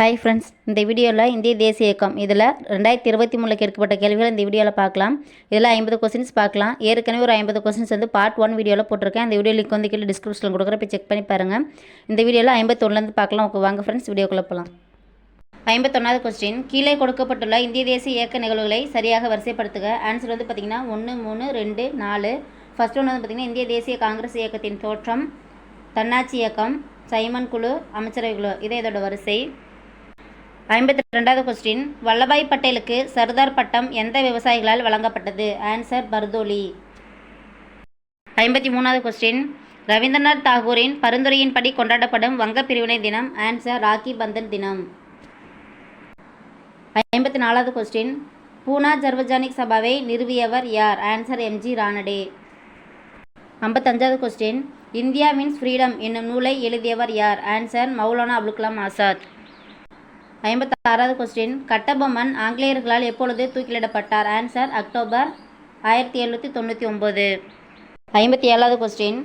Hi friends இந்த வீடியோவில் இந்திய தேசிய இயக்கம் இதில் ரெண்டாயிரத்தி இருபத்தி மூணில் கேட்கப்பட்ட கேள்விகள் இந்த வீடியோவில் பார்க்கலாம். இதில் ஐம்பது கொஸ்டின்ஸ் பார்க்கலாம். ஏற்கனவே ஒரு ஐம்பது கொஸ்டின்ஸ் வந்து பார்ட் ஒன் வீடியோவில் போட்டிருக்கேன். அந்த வீடியோ லிங்க் வந்து கீழே டிஸ்கிரிப்ஷனில் கொடுக்குற போய் செக் பண்ணி பாருங்கள் இந்த வீடியோவில் ஐம்பத்தொன்னுலேருந்து பார்க்கலாம். ஓகே வாங்க ஃப்ரெண்ட்ஸ் வீடியோக்குள்ளே போகலாம் ஐம்பத்தொன்னாவது கொஸ்டின் கீழே கொடுக்கப்பட்டுள்ள இந்திய தேசிய இயக்க நிகழ்வுகளை சரியாக வரிசைப்படுத்துக. ஆன்சர் வந்து பார்த்திங்கன்னா ஒன்று மூணு ரெண்டு நாலு. ஃபஸ்ட் ஒன்று வந்து பார்த்திங்கன்னா இந்திய தேசிய காங்கிரஸ் இயக்கத்தின் தோற்றம் தன்னாட்சி இயக்கம் சைமன் குழு அமைச்சரவை குழு. இதே இதோட வரிசை. ஐம்பத்தி ரெண்டாவது கொஸ்டின் வல்லபாய் பட்டேலுக்கு சர்தார் பட்டம் எந்த விவசாயிகளால் வழங்கப்பட்டது? ஆன்சர் பர்தோலி. ஐம்பத்தி மூணாவது கொஸ்டின் ரவீந்திரநாத் தாகூரின் பரிந்துரையின்படி கொண்டாடப்படும் வங்க பிரிவினை தினம் ஆன்சர் ராக்கி பந்தன் தினம். ஐம்பத்தி நாலாவது கொஸ்டின் பூனா ஜர்வஜானிக் சபாவை நிறுவியவர் யார்? ஆன்சர் எம்ஜி ரானடே ஐம்பத்தஞ்சாவது கொஸ்டின் இந்தியா மீன்ஸ் ஃப்ரீடம் என்னும் நூலை எழுதியவர் யார்? ஆன்சர் மௌலானா அபுல் கலாம் ஆசாத். ஐம்பத்தாறாவது கொஸ்டின் கட்டபொம்மன் ஆங்கிலேயர்களால் எப்பொழுது தூக்கிலிடப்பட்டார்? ஆன்சர் அக்டோபர் ஆயிரத்தி எழுநூற்றி தொண்ணூற்றி ஒம்பது ஐம்பத்தி ஏழாவது கொஸ்டின்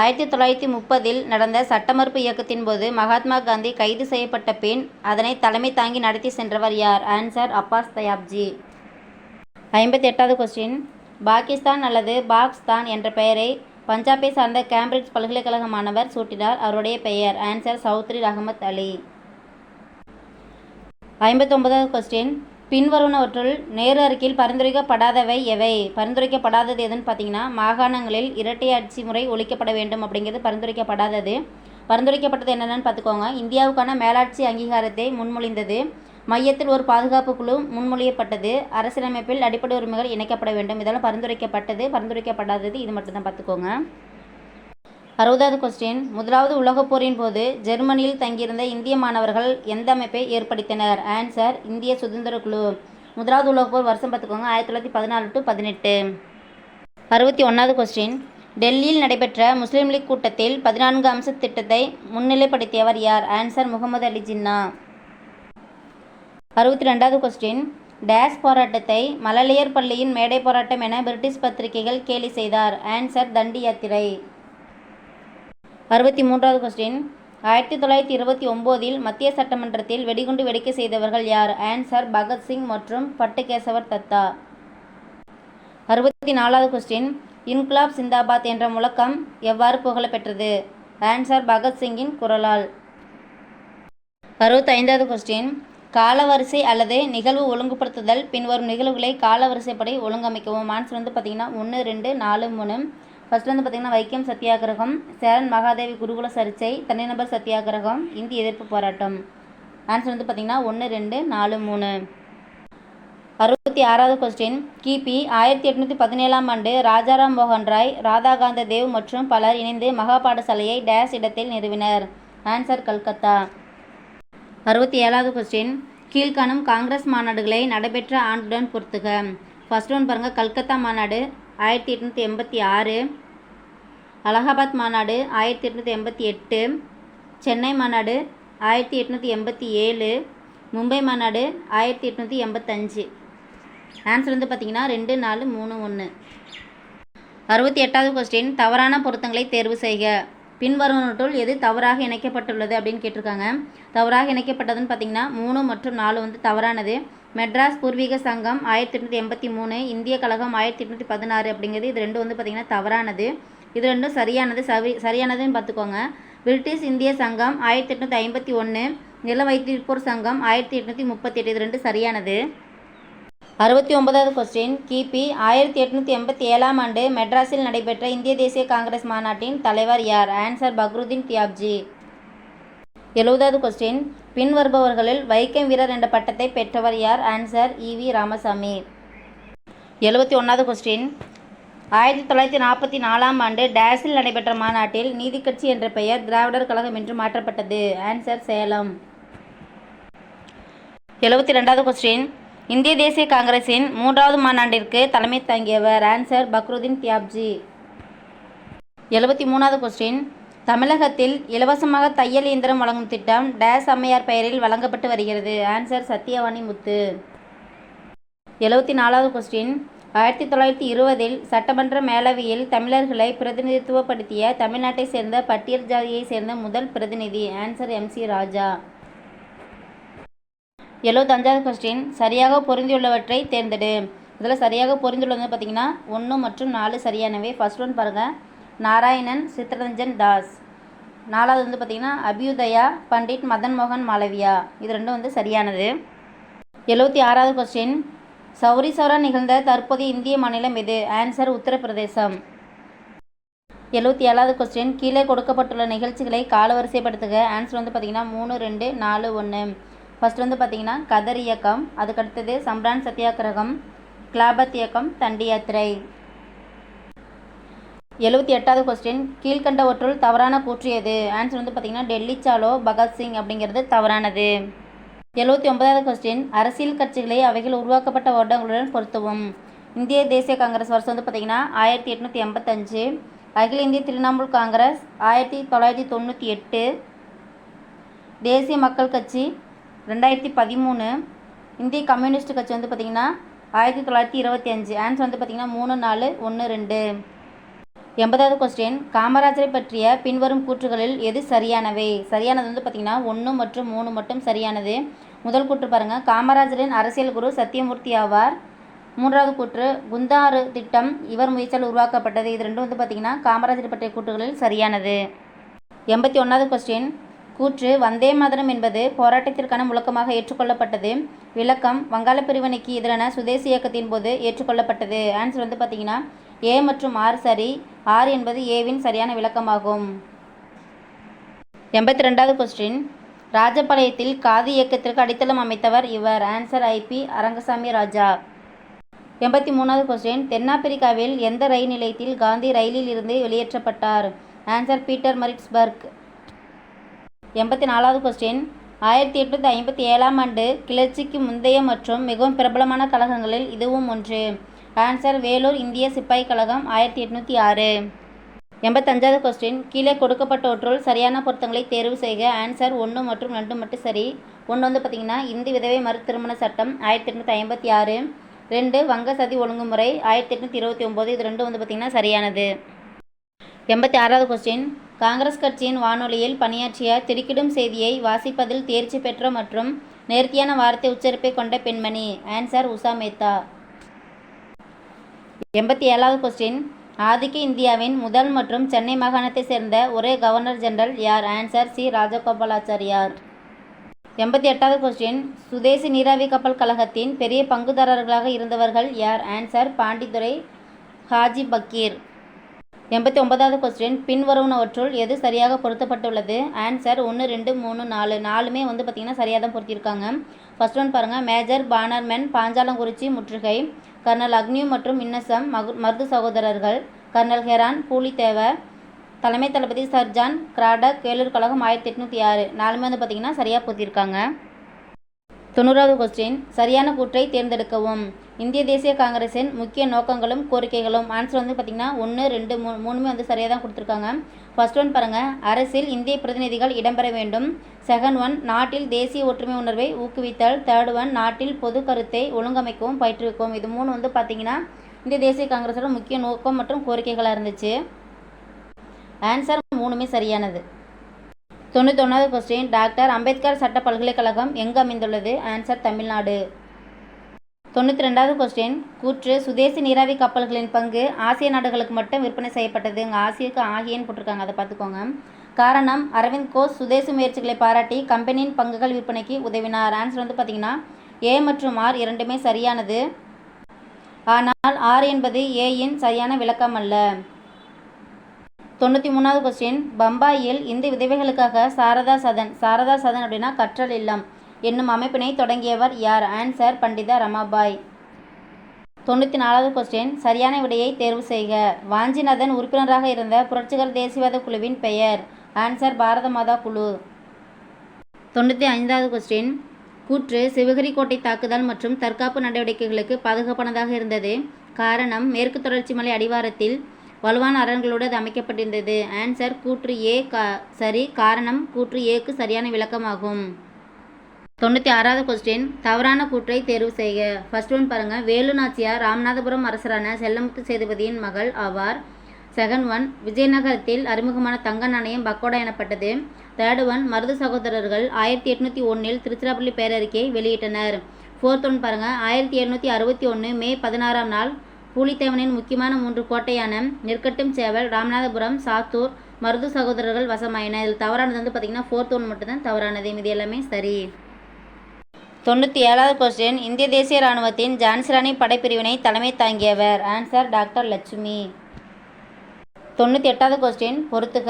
ஆயிரத்தி தொள்ளாயிரத்தி முப்பதில் நடந்த சட்டமறுப்பு இயக்கத்தின் போது மகாத்மா காந்தி கைது செய்யப்பட்ட பின் அதனை தலைமை தாங்கி நடத்தி சென்றவர் யார்? ஆன்சர் அப்பாஸ் தயாப்ஜி ஐம்பத்தி எட்டாவது கொஸ்டின் பாகிஸ்தான் அல்லது பாக்ஸ்தான் என்ற பெயரை பஞ்சாபை சார்ந்த கேம்பிரிட்ஜ் பல்கலைக்கழக மாணவர் சூட்டினார். அவருடைய பெயர் ஆன்சர் சௌத்ரி ரஹமத் அலி. ஐம்பத்தொன்பதாவது கொஸ்டின் பின்வருவனவற்றுள் நேரு அறிக்கையில் பரிந்துரைக்கப்படாதவை எவை? பரிந்துரைக்கப்படாதது எதுன்னு பார்த்தீங்கன்னா மாகாணங்களில் இரட்டை ஆட்சி முறை ஒழிக்கப்பட வேண்டும் அப்படிங்கிறது பரிந்துரைக்கப்படாதது. பரிந்துரைக்கப்பட்டது என்னென்னு பார்த்துக்கோங்க. இந்தியாவுக்கான மேலாட்சி அங்கீகாரத்தை முன்மொழிந்தது. மையத்தில் ஒரு பாதுகாப்பு குழு முன்மொழியப்பட்டது. அரசியலமைப்பில் அடிப்படை உரிமைகள் இணைக்கப்பட வேண்டும். இதெல்லாம் பரிந்துரைக்கப்பட்டது பரிந்துரைக்கப்படாதது இது மட்டும்தான் பார்த்துக்கோங்க. அறுபதாவது கொஸ்டின் முதலாவது உலகப் போரின் போது ஜெர்மனியில் தங்கியிருந்த இந்திய மாணவர்கள் எந்த அமைப்பை ஏற்படுத்தினர்? ஆன்சர் இந்திய சுதந்திர குழு. முதலாவது உலகப் போர் வருஷம் பார்த்துக்கோங்க. ஆயிரத்தி தொள்ளாயிரத்தி பதினாலு டு பதினெட்டு. அறுபத்தி ஒன்றாவது கொஸ்டின் டெல்லியில் நடைபெற்ற முஸ்லீம் லீக் கூட்டத்தில் பதினான்கு அம்ச திட்டத்தை முன்னிலைப்படுத்தியவர் யார்? ஆன்சர் முகமது அலி ஜின்னா. அறுபத்தி ரெண்டாவது கொஸ்டின் டேஸ் போராட்டத்தை மழலையர் பள்ளியின் மேடை போராட்டம் என பிரிட்டிஷ் பத்திரிகைகள் கேலி செய்தார். ஆன்சர் தண்டி யாத்திரை. அறுபத்தி மூன்றாவது கொஸ்டின் ஆயிரத்தி தொள்ளாயிரத்தி இருபத்தி ஒம்போதில் மத்திய சட்டமன்றத்தில் வெடிகுண்டு வெடிக்க செய்தவர்கள் யார்? ஆன்சர் பகத்சிங் மற்றும் பட்டுகேசவர் தத்தா. அறுபத்தி நாலாவது கொஸ்டின் இன்குலாப் சிந்தாபாத் என்ற முழக்கம் எவ்வாறு புகழப்பெற்றது ஆன்சர் பகத்சிங்கின் குரலால். அறுபத்தைந்தாவது கொஸ்டின் காலவரிசை அல்லது நிகழ்வு ஒழுங்குபடுத்துதல் பின்வரும் நிகழ்வுகளை காலவரிசைப்படி ஒழுங்கமைக்கவும். ஆன்சர் வந்து பார்த்திங்கன்னா ஒன்று ரெண்டு நாலு மூணு. ஃபஸ்ட் வந்து பார்த்திங்கன்னா வைக்கம் சத்தியாகிரகம் சேரன் மகாதேவி குருகுல சர்ச்சை தனிநபர் சத்தியாகிரகம் இந்திய எதிர்ப்பு போராட்டம். ஆன்சர் வந்து பார்த்திங்கன்னா ஒன்று ரெண்டு நாலு மூணு. அறுபத்தி ஆறாவது கொஸ்டின் கிபி ஆயிரத்தி எட்நூற்றி பதினேழாம் ஆண்டு ராஜாராம் மோகன் ராய் ராதாகாந்த தேவ் மற்றும் பலர் இணைந்து மகா பாடசாலையை டேஸ் இடத்தில் நிறுவினர். ஆன்சர் கல்கத்தா. அறுபத்தி ஏழாவது கொஸ்டின் கீழ்காணும் காங்கிரஸ் மாநாடுகளை நடைபெற்ற ஆண்டுடன் பொறுத்துக ஃபர்ஸ்ட் ஒன் பாருங்கள் கல்கத்தா மாநாடு. ஆயிரத்தி எட்நூற்றி எண்பத்தி ஆறு அலகாபாத் மாநாடு ஆயிரத்தி எட்நூற்றி எண்பத்தி எட்டு சென்னை மாநாடு ஆயிரத்தி எட்நூற்றி எண்பத்தி ஏழு மும்பை மாநாடு ஆயிரத்தி எட்நூற்றி எண்பத்தஞ்சு ஆன்சர் வந்து பார்த்திங்கன்னா ரெண்டு நாலு மூணு ஒன்று அறுபத்தி எட்டாவது கொஸ்டின் தவறான பொருத்தங்களை தேர்வு செய்க. பின்வருவனற்றுள் எது தவறாக இணைக்கப்பட்டுள்ளது அப்படின்னு கேட்டிருக்காங்க. தவறாக இணைக்கப்பட்டதுன்னு பார்த்தீங்கன்னா மூணு மற்றும் நாலு வந்து தவறானது. மெட்ராஸ் பூர்வீக சங்கம் ஆயிரத்தி எட்நூற்றி எண்பத்தி மூணு இந்திய கழகம் ஆயிரத்தி எட்நூற்றி பதினாறு அப்படிங்கிறது இது ரெண்டும் வந்து பார்த்திங்கன்னா தவறானது. இது ரெண்டும் சரியானது சரி சரியானதுன்னு பார்த்துக்கோங்க. பிரிட்டிஷ் இந்திய சங்கம் ஆயிரத்தி எட்நூற்றி ஐம்பத்தி ஒன்று நில வைத்திருப்போர் சங்கம் ஆயிரத்தி எட்நூற்றி முப்பத்தி எட்டு இது ரெண்டும் சரியானது. அறுபத்தி ஒன்பதாவது கொஸ்டின் கிபி ஆயிரத்தி எட்நூற்றி எண்பத்தி ஏழாம் ஆண்டு மெட்ராஸில் நடைபெற்ற இந்திய தேசிய காங்கிரஸ் மாநாட்டின் தலைவர் யார்? ஆன்சர் பக்ருதீன் தியாப்ஜி. எழுபதாவது கொஸ்டின் பின்வருபவர்களில் வைக்கம் வீரர் என்ற பட்டத்தை பெற்றவர் யார்? Answer E V Ramasamy. எழுபத்தி ஒன்றாவது கொஸ்டின் ஆயிரத்தி தொள்ளாயிரத்தி நாற்பத்தி நாலாம் ஆண்டு டேஸில் நடைபெற்ற மாநாட்டில் நீதி கட்சி என்ற பெயர் திராவிடர் கழகம் என்று மாற்றப்பட்டது. ஆன்சர் சேலம். எழுபத்தி ரெண்டாவது கொஸ்டின் இந்திய தேசிய காங்கிரசின் மூன்றாவது மாநாட்டிற்கு தலைமை தாங்கியவர் ஆன்சர் பக்ருதீன் தியாப்ஜி. எழுபத்தி மூணாவது கொஸ்டின் தமிழகத்தில் இலவசமாக தையல் இயந்திரம் வழங்கும் திட்டம் டேஸ் அம்மையார் பெயரில் வழங்கப்பட்டு வருகிறது. ஆன்சர் சத்யவாணி முத்து. எழுபத்தி நாலாவது கொஸ்டின் ஆயிரத்தி தொள்ளாயிரத்தி இருபதில் சட்டமன்ற மேலவையில் தமிழர்களை பிரதிநிதித்துவப்படுத்திய தமிழ்நாட்டை சேர்ந்த பட்டியல் ஜாதியை சேர்ந்த முதல் பிரதிநிதி. Answer M C Raja. எழுபத்தஞ்சாவது question சரியாக பொருந்தியுள்ளவற்றை தேர்ந்தெடு. இதில் சரியாக பொருந்தியுள்ளது பார்த்தீங்கன்னா ஒன்று மற்றும் நாலு சரியானவை. ஃபர்ஸ்ட் ஒன் பாருங்கள் நாராயணன் சித்ரரஞ்சன் தாஸ். நாலாவது வந்து பார்த்தீங்கன்னா அபியுதயா பண்டிட் மதன் மோகன் மாலவியா இது ரெண்டும் வந்து சரியானது. எழுபத்தி ஆறாவது கொஸ்டின் சௌரி சௌரா நிகழ்ந்த தற்போதைய இந்திய மாநிலம் எது? ஆன்சர் உத்தரப்பிரதேசம். எழுபத்தி ஏழாவது கொஸ்டின் கீழே கொடுக்கப்பட்டுள்ள நிகழ்ச்சிகளை காலவரிசைப்படுத்துக. ஆன்சர் வந்து பார்த்தீங்கன்னா மூணு ரெண்டு நாலு ஒன்று ஃபஸ்ட் வந்து பார்த்திங்கன்னா கதர் இயக்கம். அதுக்கடுத்தது சம்ரான் சத்தியாகிரகம் கிளாபத் இயக்கம் தண்டி யாத்திரை எழுபத்தி எட்டாவது கொஸ்டின் கீழ்கண்டவற்றுள் தவறான கூற்று எது? ஆன்சர் வந்து பார்த்தீங்கன்னா டெல்லி சாலோ பகத்சிங் அப்படிங்கிறது தவறானது. எழுபத்தி ஒன்பதாவது கொஸ்டின் அரசியல் கட்சிகளை அவைகள் உருவாக்கப்பட்ட வருடங்களுடன் பொருத்தவும். இந்திய தேசிய காங்கிரஸ் வருஷம் வந்து பார்த்தீங்கன்னா ஆயிரத்தி எட்நூற்றி எண்பத்தஞ்சு அகில இந்திய திரிணாமுல் காங்கிரஸ் ஆயிரத்தி தொள்ளாயிரத்தி தொண்ணூற்றி எட்டு. தேசிய மக்கள் கட்சி ரெண்டாயிரத்தி பதிமூணு. இந்திய கம்யூனிஸ்ட் கட்சி வந்து பார்த்திங்கன்னா ஆயிரத்தி தொள்ளாயிரத்தி இருபத்தி அஞ்சு. ஆன்சர் வந்து பார்த்திங்கன்னா மூணு நாலு ஒன்று ரெண்டு. எண்பதாவது கொஸ்டின் காமராஜரை பற்றிய பின்வரும் கூற்றுகளில் எது சரியானவை? சரியானது வந்து பார்த்திங்கன்னா ஒன்று மற்றும் மூணு மட்டும் சரியானது. முதல் கூற்று பாருங்கள் காமராஜரின் அரசியல் குரு சத்தியமூர்த்தி ஆவார். மூன்றாவது கூற்று குந்தாறு திட்டம் இவர் முயற்சியால் உருவாக்கப்பட்டது. இது ரெண்டும் வந்து பார்த்திங்கன்னா காமராஜர் பற்றிய கூற்றுகளில் சரியானது. எண்பத்தி ஒன்றாவது கொஸ்டின் கூற்று வந்தே மாதரம் என்பது போராட்டத்திற்கான முழக்கமாக ஏற்றுக்கொள்ளப்பட்டது. விளக்கம் வங்காள பிரிவினைக்கு எதிரான சுதேசி இயக்கத்தின் போது ஏற்றுக்கொள்ளப்பட்டது. ஆன்சர் வந்து பார்த்தீங்கன்னா ஏ மற்றும் ஆர் சரி ஆர் என்பது ஏவின் சரியான விளக்கமாகும். எண்பத்தி ரெண்டாவது கொஸ்டின் ராஜபாளையத்தில் காதி இயக்கத்திற்கு அடித்தளம் அமைத்தவர் இவர். ஆன்சர் ஐபி அரங்கசாமி ராஜா. எண்பத்தி மூணாவது கொஸ்டின் தென்னாப்பிரிக்காவில் எந்த ரயில் நிலையத்தில் காந்தி ரயிலில் இருந்து வெளியேற்றப்பட்டார்? ஆன்சர் பீட்டர் மரிட்ஸ்பர்க் எண்பத்தி நாலாவது கொஸ்டின் ஆயிரத்தி எட்நூற்றி ஐம்பத்தி ஏழாம் ஆண்டு கிளர்ச்சிக்கு முந்தைய மற்றும் மிகவும் பிரபலமான கழகங்களில் இதுவும் ஒன்று. ஆன்சர் வேலூர் இந்திய சிப்பாய் கழகம் ஆயிரத்தி எட்நூற்றி ஆறு. எண்பத்தஞ்சாவது கொஸ்டின் கீழே கொடுக்கப்பட்டவற்றுள் சரியான பொருத்தங்களை தேர்வு செய்க. ஆன்சர் ஒன்று மற்றும் ரெண்டு மட்டும் சரி. ஒன்று வந்து பார்த்திங்கன்னா இந்து விதவை மறுதிருமண சட்டம் ஆயிரத்தி எட்நூற்றி ஐம்பத்தி ஆறு. ரெண்டு வங்க சதி ஒழுங்குமுறை ஆயிரத்தி எட்நூற்றி இருபத்தி ஒம்பது. இது ரெண்டும் வந்து பார்த்திங்கன்னா சரியானது. எண்பத்தி ஆறாவது கொஸ்டின் காங்கிரஸ் கட்சியின் வானொலியில் பணியாற்றிய திடுக்கிடும் செய்தியை வாசிப்பதில் தேர்ச்சி பெற்ற மற்றும் நேர்த்தியான வார்த்தை உச்சரிப்பை கொண்ட பெண்மணி. ஆன்சர் உஷா மேத்தா. எண்பத்தி ஏழாவது கொஸ்டின் ஆதிக்க இந்தியாவின் முதல் மற்றும் சென்னை மாகாணத்தை சேர்ந்த ஒரே கவர்னர் ஜெனரல் யார்? Answer C Rajagopalachari. எண்பத்தி எட்டாவது கொஸ்டின் சுதேசி நீராவி கப்பல் கழகத்தின் பெரிய பங்குதாரர்களாக இருந்தவர்கள் யார்? ஆன்சர் பாண்டித்துரை ஹாஜி பக்கீர் எண்பத்தி ஒன்பதாவது கொஸ்டின் பின்வருவனவற்றுள் எது சரியாக பொருத்தப்பட்டுள்ளது? ஆன்சர் ஒன்று ரெண்டு மூணு நாலு. நாலுமே வந்து பார்த்திங்கன்னா சரியாக தான் பொருத்தியிருக்காங்க. ஃபஸ்ட் ஒன் பாருங்கள் மேஜர் பானர்மென் பாஞ்சாலங்குறிச்சி முற்றுகை கர்னல் அக்னியூ மற்றும் இன்னசம் மகு மருது சகோதரர்கள் கர்னல் ஹெரான் பூலித்தேவ தலைமை தளபதி சர் ஜான் கிராடக் வேலூர் கழகம் ஆயிரத்தி எட்நூற்றி ஆறு. நாலுமே வந்து பார்த்திங்கன்னா சரியாக போத்திருக்காங்க. தொண்ணூறாவது கொஸ்டின் சரியான கூற்றை தேர்ந்தெடுக்கவும். இந்திய தேசிய காங்கிரஸின் முக்கிய நோக்கங்களும் கோரிக்கைகளும். ஆன்சர் வந்து பார்த்திங்கன்னா ஒன்று ரெண்டு மூணு மூணுமே வந்து சரியாக தான் கொடுத்துருக்காங்க. ஃபர்ஸ்ட் ஒன் பாருங்கள் அரசில் இந்திய பிரதிநிதிகள் இடம்பெற வேண்டும். செகண்ட் ஒன் நாட்டில் தேசிய ஒற்றுமை உணர்வை ஊக்குவித்தல். தேர்ட் ஒன் நாட்டில் பொது கருத்தை ஒழுங்கமைக்கவும் பயிற்றுவிக்கவும். இது மூணு வந்து பார்த்திங்கன்னா இந்திய தேசிய காங்கிரஸோட முக்கிய நோக்கம் மற்றும் கோரிக்கைகளாக இருந்துச்சு. ஆன்சர் மூணுமே சரியானது. தொண்ணூத்தொன்னாவது கொஸ்டின் டாக்டர் அம்பேத்கர் சட்ட பல்கலைக்கழகம் எங்கு அமைந்துள்ளது? ஆன்சர் தமிழ்நாடு. தொண்ணூற்றி ரெண்டாவது கொஸ்டின் கூற்று சுதேசி நீராவி கப்பல்களின் பங்கு ஆசிய நாடுகளுக்கு மட்டும் விற்பனை செய்யப்பட்டது. இங்கே ஆசியக்கு ஆகியன்னு போட்டிருக்காங்க அதை பார்த்துக்கோங்க. காரணம் அரவிந்த் கோஷ் சுதேசி முயற்சிகளை பாராட்டி கம்பெனியின் பங்குகள் விற்பனைக்கு உதவினார். ஆன்சர் வந்து பார்த்தீங்கன்னா ஏ மற்றும் ஆர் இரண்டுமே சரியானது. ஆனால் ஆர் என்பது ஏயின் சரியான விளக்கம் அல்ல. தொண்ணூற்றி மூணாவது கொஸ்டின் பம்பாயில் இந்து விதவைகளுக்காக சாரதா சதன் சாரதா சதன் அப்படின்னா கற்றல் இல்லம். என்னும் அமைப்பினை தொடங்கியவர் யார்? ஆன்சர் பண்டிதா ரமாபாய். தொண்ணூற்றி நாலாவது கொஸ்டின் சரியான விடையை தேர்வு செய்க. வாஞ்சிநாதன் உறுப்பினராக இருந்த புரட்சிகர தேசியவாத குழுவின் பெயர். ஆன்சர் பாரத மாதா குழு. தொண்ணூற்றி ஐந்தாவது கொஸ்டின் கூற்று சிவகிரி கோட்டை தாக்குதல் மற்றும் தற்காப்பு நடவடிக்கைகளுக்கு பாதுகாப்பானதாக இருந்தது. காரணம் மேற்கு தொடர்ச்சி மலை அடிவாரத்தில் வலுவான அரண்களோடு அது அமைக்கப்பட்டிருந்தது. ஆன்சர் கூற்று ஏ கா சரி. காரணம் கூற்று ஏக்கு சரியான விளக்கமாகும். தொண்ணூற்றி ஆறாவது கொஸ்டின் தவறான கூற்றை தேர்வு செய்க. ஃபர்ஸ்ட் ஒன் பாருங்கள் வேலு நாச்சியார் ராமநாதபுரம் அரசரான செல்லமுத்து சேதுபதியின் மகள் ஆவார். செகண்ட் ஒன் விஜயநகரத்தில் அறிமுகமான தங்க நாணயம் பக்கோடா எனப்பட்டது. தேர்ட் ஒன் மருது சகோதரர்கள் ஆயிரத்தி எட்நூற்றி ஒன்றில் திருச்சிராப்பள்ளி பேரறிக்கையை வெளியிட்டனர். ஃபோர்த் ஒன் பாருங்கள் ஆயிரத்தி எழுநூற்றி அறுபத்தி ஒன்று மே பதினாறாம் நாள் பூலித்தேவனின் முக்கியமான மூன்று கோட்டையான நெற்கட்டும் சேவல் ராமநாதபுரம் சாத்தூர் மருது சகோதரர்கள் வசமாயின. இதில் தவறானது வந்து பார்த்திங்கன்னா ஃபோர்த் ஒன் மட்டும்தான் தவறானது. இது எல்லாமே சரி. தொண்ணூற்றி ஏழாவது கொஸ்டின் இந்திய தேசிய இராணுவத்தின் ஜான்சிராணி படைப்பிரிவினை தலைமை தாங்கியவர். Answer doctor Lakshmi. தொண்ணூற்றி எட்டாவது கொஸ்டின் பொறுத்துக.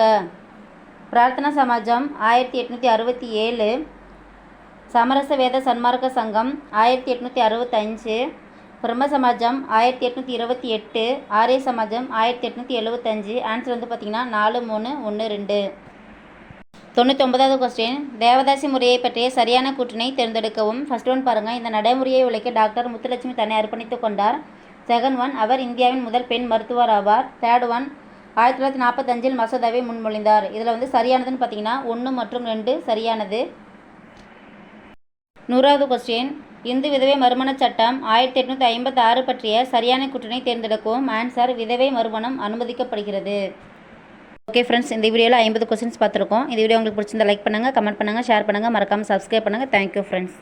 பிரார்த்தனா சமாஜம் ஆயிரத்தி எட்நூற்றி அறுபத்தி ஏழு. சமரச வேத சன்மார்க்க சங்கம் ஆயிரத்தி எட்நூற்றி அறுபத்தஞ்சு பிரம்ம சமாஜம் ஆயிரத்தி எட்நூற்றி இருபத்தி எட்டு. ஆரிய சமாஜம் ஆயிரத்தி எட்நூற்றி எழுபத்தஞ்சு ஆன்சர் வந்து பார்த்திங்கன்னா நாலு மூணு ஒன்று ரெண்டு. தொண்ணூற்றி ஒன்பதாவது கொஸ்டின் தேவதாசி முறையை பற்றிய சரியான கூற்றினை தேர்ந்தெடுக்கவும். ஃபர்ஸ்ட் ஒன் பாருங்கள் இந்த நடைமுறையை உழைக்க டாக்டர் முத்துலட்சுமி தன்னை அர்ப்பணித்துக் கொண்டார். செகண்ட் ஒன் அவர் இந்தியாவின் முதல் பெண் மருத்துவர் ஆவார். தேர்ட் ஒன் ஆயிரத்தி தொள்ளாயிரத்தி நாற்பத்தஞ்சில் மசோதாவை முன்மொழிந்தார். இதில் வந்து சரியானதுன்னு பார்த்தீங்கன்னா ஒன்று மற்றும் ரெண்டு சரியானது. நூறாவது கொஸ்டின் இந்து விதவை மறுமண சட்டம் ஆயிரத்தி எட்நூற்றி ஐம்பத்தி ஆறு பற்றிய சரியான கூற்றினை தேர்ந்தெடுக்கவும். ஆன்சர் விதவை மறுமணம் அனுமதிக்கப்படுகிறது. ஓகே ஃப்ரெண்ட்ஸ் இந்த வீடியோவில் ஐம்பது கொஸ்டின்ஸ் பார்த்துருக்கோம். இந்த வீடியோ உங்களுக்கு பிடிச்சிருந்தா லைக் பண்ணுங்கள் கமெண்ட் பண்ணுங்கள் ஷேர் பண்ணுங்கள் மறக்காமல் சப்ஸ்கிரைப் பண்ணுங்கள் தேங்க்யூ ஃப்ரெண்ட்ஸ்